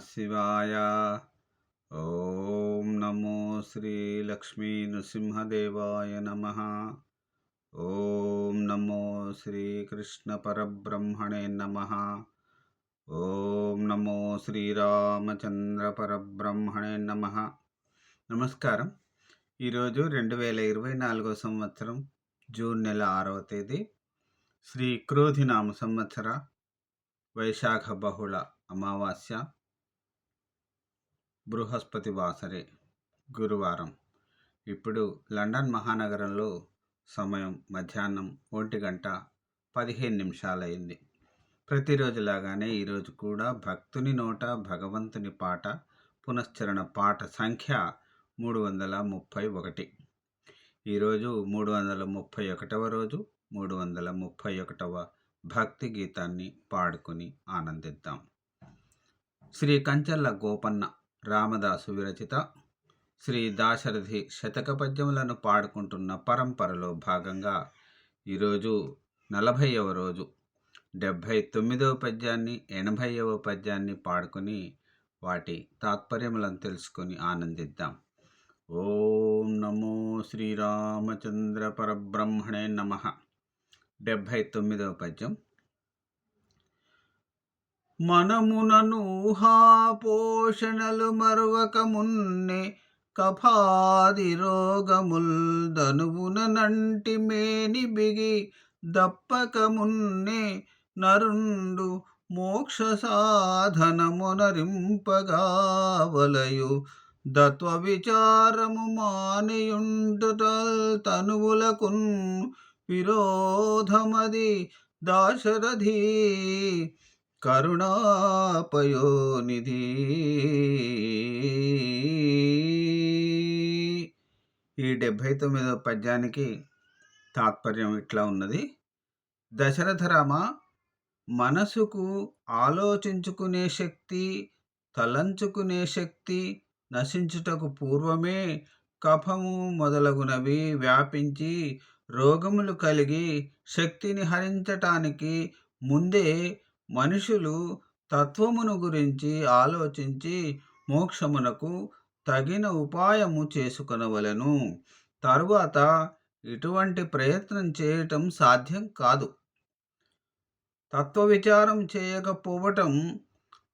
శివాయ. ఓం నమో శ్రీ లక్ష్మీ నృసింహదేవాయ నమ. ఓం నమో శ్రీకృష్ణ పరబ్రహ్మణే నమ. ఓం నమో శ్రీరామచంద్ర పరబ్రహ్మణే నమ. నమస్కారం. ఈరోజు రెండు వేల ఇరవై నాలుగో సంవత్సరం జూన్ నెల ఆరవ తేదీ శ్రీ క్రోధినామ సంవత్సర వైశాఖ బహుళ అమావాస్య. బృహస్పతి వాసరే గురువారం. ఇప్పుడు లండన్ మహానగరంలో సమయం మధ్యాహ్నం ఒంటి గంట పదిహేను నిమిషాలైంది. ప్రతిరోజులాగానే ఈరోజు కూడా భక్తుని నోట భగవంతుని పాట పునశ్చరణ పాట సంఖ్య మూడు వందల ముప్పై ఒకటి ఈరోజు మూడు వందల ముప్పై ఒకటవ రోజు మూడు వందల ముప్పై ఒకటవ భక్తి గీతాన్ని పాడుకుని ఆనందిద్దాం. శ్రీ కంచర్ల గోపన్న రామదాసు విరచిత. శ్రీ దాశరథి శతక పద్యములను పాడుకుంటున్న పరంపరలో భాగంగా ఈరోజు నలభైవ రోజు. డెబ్భై తొమ్మిదవ పద్యాన్ని ఎనభైవ పద్యాన్ని పాడుకొని వాటి తాత్పర్యములను తెలుసుకొని ఆనందిద్దాం. ఓం నమో శ్రీరామచంద్ర పరబ్రహ్మణే నమ. డెబ్భై తొమ్మిదవ పద్యం. మనమునను పోషణలు మరువకమున్నే కఫాది రోగముల్ ధనువున నంటి మేని బిగి దప్పకమున్నే నరుండు మోక్ష సాధనమునరింపగావలయు దత్వ విచారము మానియుండుట తనువులకున్ విరోధమది దాశరథీ. కరుణాపయోనిధి. ఈ డెబ్భై తొమ్మిదవ పద్యానికి తాత్పర్యం ఇట్లా ఉన్నది. దశరథరామ మనసుకు ఆలోచించుకునే శక్తి తలంచుకునే శక్తి నశించుటకు పూర్వమే కఫము మొదలగునవి వ్యాపించి రోగములు కలిగి శక్తిని హరించటానికి ముందే మనుషులు తత్వమును గురించి ఆలోచించి మోక్షమునకు తగిన ఉపాయము చేసుకొనవలను. తరువాత ఇటువంటి ప్రయత్నం చేయటం సాధ్యం కాదు. తత్వ విచారం చేయకపోవటం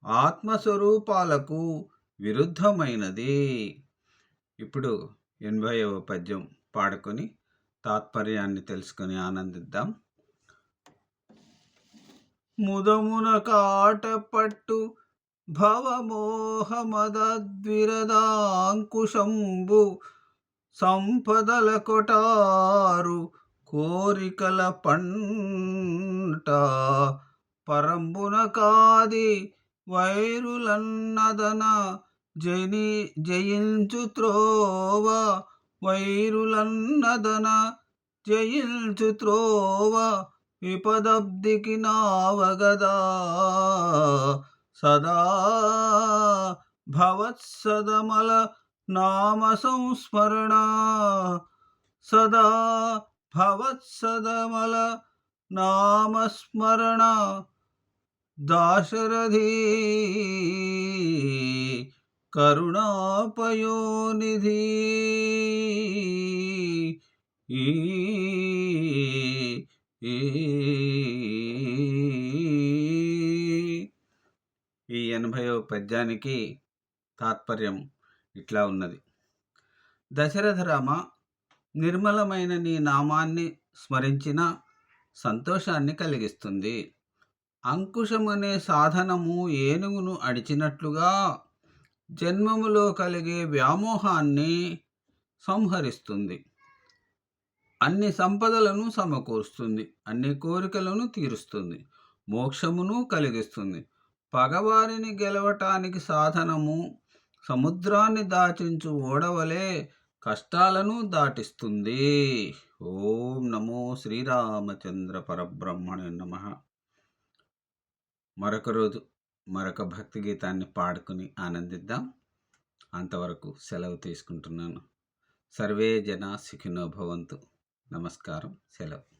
ఆత్మస్వరూపాలకు విరుద్ధమైనది. ఇప్పుడు ఎనభైవ పద్యం పాడుకొని తాత్పర్యాన్ని తెలుసుకొని ఆనందిద్దాం. ముదమున కాటపట్టు భవమోహమదద్విరదాంకుశంబు సంపదల కొటారు కోరికల పంట. పరంబున కాది వైరులన్నదన జని జయించు త్రోవ. వైరులన్నదన జయించు త్రోవ. విపదబ్దికి నావగదా. సదా భవత్సదమల నామ సంస్మరణ సదా భవత్సదమల నామస్మరణ. దాశరథీ కరుణాపయోనిధి. ఈ పద్యానికి తాత్పర్యం ఇట్లా ఉన్నది. దశరథ రామ నిర్మలమైన నీ నామాన్ని స్మరించిన సంతోషాన్ని కలిగిస్తుంది. అంకుశమనే సాధనము ఏనుగును అడిచినట్లుగా జన్మములో కలిగే వ్యామోహాన్ని సంహరిస్తుంది. అన్ని సంపదలను సమకూరుస్తుంది. అన్ని కోరికలను తీరుస్తుంది. మోక్షమును కలిగిస్తుంది. పగవారిని గెలవటానికి సాధనము సముద్రాన్ని దాచించు ఓడవలే కష్టాలను దాటిస్తుంది. ఓం నమో శ్రీరామచంద్ర పరబ్రహ్మణ నమ. మరొక రోజు మరొక భక్తి గీతాన్ని పాడుకుని ఆనందిద్దాం. అంతవరకు సెలవు తీసుకుంటున్నాను. సర్వే జన సుఖినో భవంతు. నమస్కారం. సెలవు.